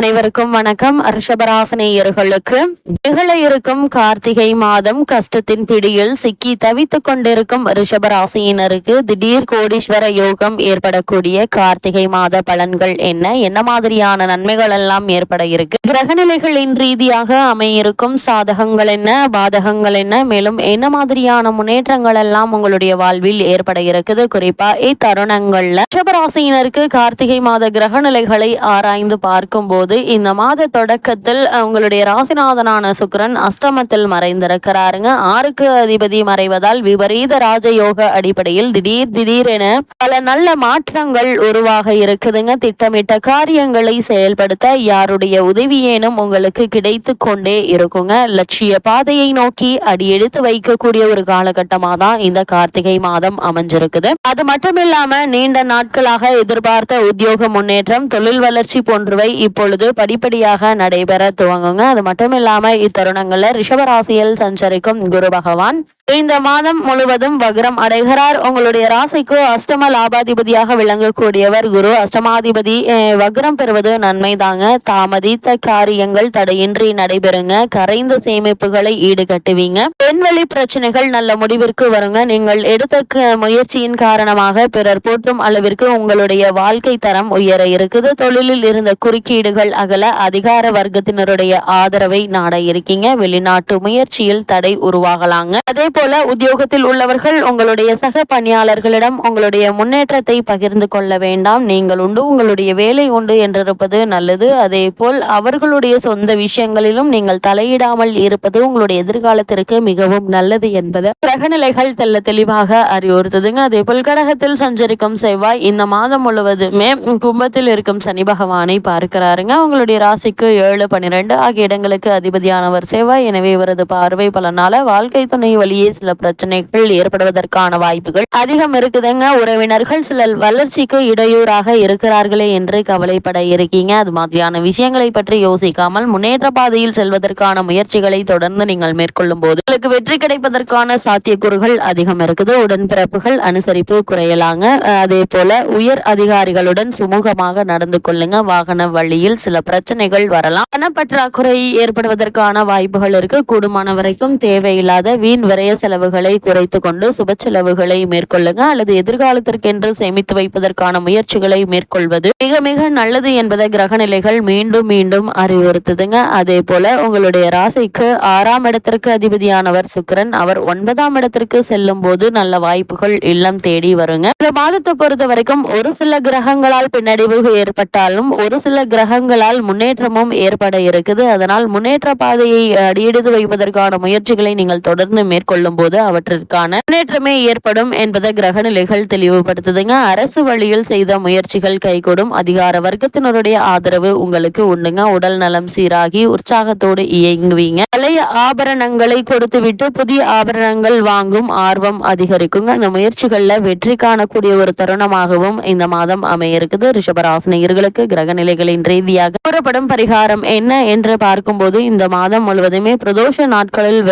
அனைவருக்கும் வணக்கம். ரிஷபராசனேயர்களுக்கு நிகழ இருக்கும் கார்த்திகை மாதம் கஷ்டத்தின் பிடியில் சிக்கி தவித்துக் கொண்டிருக்கும் ரிஷபராசியினருக்கு திடீர் கோடீஸ்வர யோகம் ஏற்படக்கூடிய கார்த்திகை மாத பலன்கள் என்ன? என்ன மாதிரியான நன்மைகள் எல்லாம் ஏற்பட இருக்கு? கிரகநிலைகளின் ரீதியாக அமையிருக்கும் சாதகங்கள் என்ன? பாதகங்கள் என்ன? மேலும் என்ன மாதிரியான முன்னேற்றங்கள் எல்லாம் உங்களுடைய வாழ்வில் ஏற்பட இருக்குது? குறிப்பா இத்தருணங்கள்ல ரிஷபராசியினருக்கு கார்த்திகை மாத கிரகநிலைகளை ஆராய்ந்து பார்க்கும் போது போது இந்த மாத தொடக்கத்தில் உங்களுடைய ராசிநாதனான சுக்கிரன் அஷ்டமத்தில் மறைந்திருக்கிறாருங்க. ஆறுக்கு அதிபதி மறைவதால் விபரீத ராஜயோக அடிப்படையில் திடீர் திடீரென பல நல்ல மாற்றங்கள் உருவாக இருக்குதுங்க. திட்டமிட்ட காரியங்களை செயல்படுத்த யாருடைய உதவியேனும் உங்களுக்கு கிடைத்து கொண்டே இருக்குங்க. லட்சிய பாதையை நோக்கி அடியெடுத்து வைக்கக்கூடிய ஒரு காலகட்டமாக தான் இந்த கார்த்திகை மாதம் அமைஞ்சிருக்குது. அது மட்டும் இல்லாம நீண்ட நாட்களாக எதிர்பார்த்த உத்தியோக முன்னேற்றம் தொழில் வளர்ச்சி போன்றவை இப்பொழுது படிப்படியாக நடைபெற துவங்குங்க. அது மட்டும் இல்லாமல் இத்தருணங்களில் ரிஷபராசியில் சஞ்சரிக்கும் குரு பகவான் இந்த மாதம் முழுவதும் வக்ரம் அடைகிறார். உங்களுடைய ராசிக்கு அஷ்டம லாபாதிபதியாக விளங்கக்கூடியவர் குரு. அஷ்டமாதிபதி வக்ரம் பெறுவது நன்மை தாங்க தாமதித்த காரியங்கள் தடையின்றி நடைபெறுங்க. கரைந்த சேமிப்புகளை ஈடுகட்டுவீங்க. பெண்வெளி பிரச்சனைகள் நல்ல முடிவிற்கு வருங்க. நீங்கள் எடுத்த க- முயற்சியின் காரணமாக பிறர் போற்றும் அளவிற்கு உங்களுடைய வாழ்க்கை தரம் உயர இருக்குது. தொழிலில் இருந்த குறுக்கீடுகள் அகல அதிகார வர்க்கத்தினருடைய ஆதரவை நாட இருக்கீங்க. வெளிநாட்டு முயற்சியில் தடை உருவாகலாங்க. அதே போல உத்தியோகத்தில் உள்ளவர்கள் உங்களுடைய சக பணியாளர்களிடம் உங்களுடைய முன்னேற்றத்தை பகிர்ந்து கொள்ள வேண்டாம். நீங்கள் உண்டு உங்களுடைய வேலை உண்டு என்றிருப்பது நல்லது. அதே போல் அவர்களுடைய சொந்த விஷயங்களிலும் நீங்கள் தலையிடாமல் இருப்பது உங்களுடைய எதிர்காலத்திற்கு மிகவும் நல்லது என்பது. கிரகநிலைகள் தெல்ல தெளிவாக அறிவுறுத்துதுங்க. அதே போல் கடகத்தில் சஞ்சரிக்கும் செவ்வாய் இந்த மாதம் முழுவதுமே கும்பத்தில் இருக்கும் சனி பகவானை பார்க்கிறாருங்க. உங்களுடைய ராசிக்கு ஏழு பன்னிரெண்டு ஆகிய இடங்களுக்கு அதிபதியானவர் செவ்வாய். எனவே இவரது பார்வை பலனால வாழ்க்கை துணை வழியே சில பிரச்சனைகள் ஏற்படுவதற்கான வாய்ப்புகள் அதிகம் இருக்குதுங்க. உறவினர்கள் சில வளர்ச்சிக்கு இடையூறாக இருக்கிறார்களே என்று கவலைப்பட இருக்கீங்க. அது மாதிரியான விஷயங்களை பற்றி யோசிக்காமல் முன்னேற்ற பாதையில் செல்வதற்கான முயற்சிகளை தொடர்ந்து நீங்கள் மேற்கொள்ளும் போது உங்களுக்கு வெற்றி கிடைப்பதற்கான சாத்தியக்கூறுகள் அதிகம் இருக்குது. உடன்பிறப்புகள் அனுசரிப்பு குறையலாங்க. அதே போல உயர் அதிகாரிகளுடன் சுமூகமாக நடந்து கொள்ளுங்க. வாகன வழியில் சில பிரச்சனைகள் வரலாம். பணப்பற்றாக்குறை ஏற்படுவதற்கான வாய்ப்புகள் இருக்கு. கூடுமான வரைக்கும் தேவையில்லாத வீண் விரைய செலவுகளை குறைத்து கொண்டு சுப செலவுகளை மேற்கொள்ளுங்க அல்லது எதிர்காலத்திற்கென்று சேமித்து வைப்பதற்கான முயற்சிகளை மேற்கொள்வது மிக மிக நல்லது என்பதை கிரகநிலைகள் மீண்டும் மீண்டும் அறிவுறுத்துதுங்க. அதே போல உங்களுடைய ராசிக்கு ஆறாம் இடத்திற்கு அதிபதியானவர் சுக்கிரன். அவர் ஒன்பதாம் இடத்திற்கு செல்லும் போது நல்ல வாய்ப்புகள் இல்லம் தேடி வருங்க. இந்த மாதத்தை பொறுத்த வரைக்கும் ஒரு சில கிரகங்களால் பின்னடைவு ஏற்பட்டாலும் ஒரு சில கிரகங்களால் முன்னேற்றமும் ஏற்பட இருக்குது. அதனால் முன்னேற்ற பாதையை அடியெடுத்து வைப்பதற்கான முயற்சிகளை நீங்கள் தொடர்ந்து மேற்கொள்ள மேற்கொள்ளும் போது அவற்றிற்கான முன்னேற்றமே ஏற்படும் என்பதை கிரக நிலைகள் தெளிவுபடுத்துதுங்க. அரசு வழியில் செய்த முயற்சிகள் கைகூடும். அதிகார வர்க்கத்தினருடைய ஆதரவு உங்களுக்கு உண்டுங்க. உடல் நலம் சீராகி உற்சாகத்தோடு இயங்குவீங்க. பழைய ஆபரணங்களை கொடுத்துவிட்டு புதிய ஆபரணங்கள் வாங்கும் ஆர்வம் அதிகரிக்குங்க. இந்த முயற்சிகள்ல வெற்றி காணக்கூடிய ஒரு தருணமாகவும் இந்த மாதம் அமைய இருக்குது ரிஷபராசினியர்களுக்கு கிரக நிலைகளின் ரீதியாக கூறப்படும் பரிகாரம் என்ன என்று பார்க்கும்போது இந்த மாதம் முழுவதுமே பிரதோஷ நாட்களில்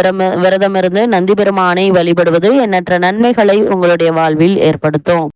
விரதமிருந்து நந்தி பெருமானை வழிபடுவது எண்ணற்ற நன்மைகளை உங்களுடைய வாழ்வில் ஏற்படுத்தும்.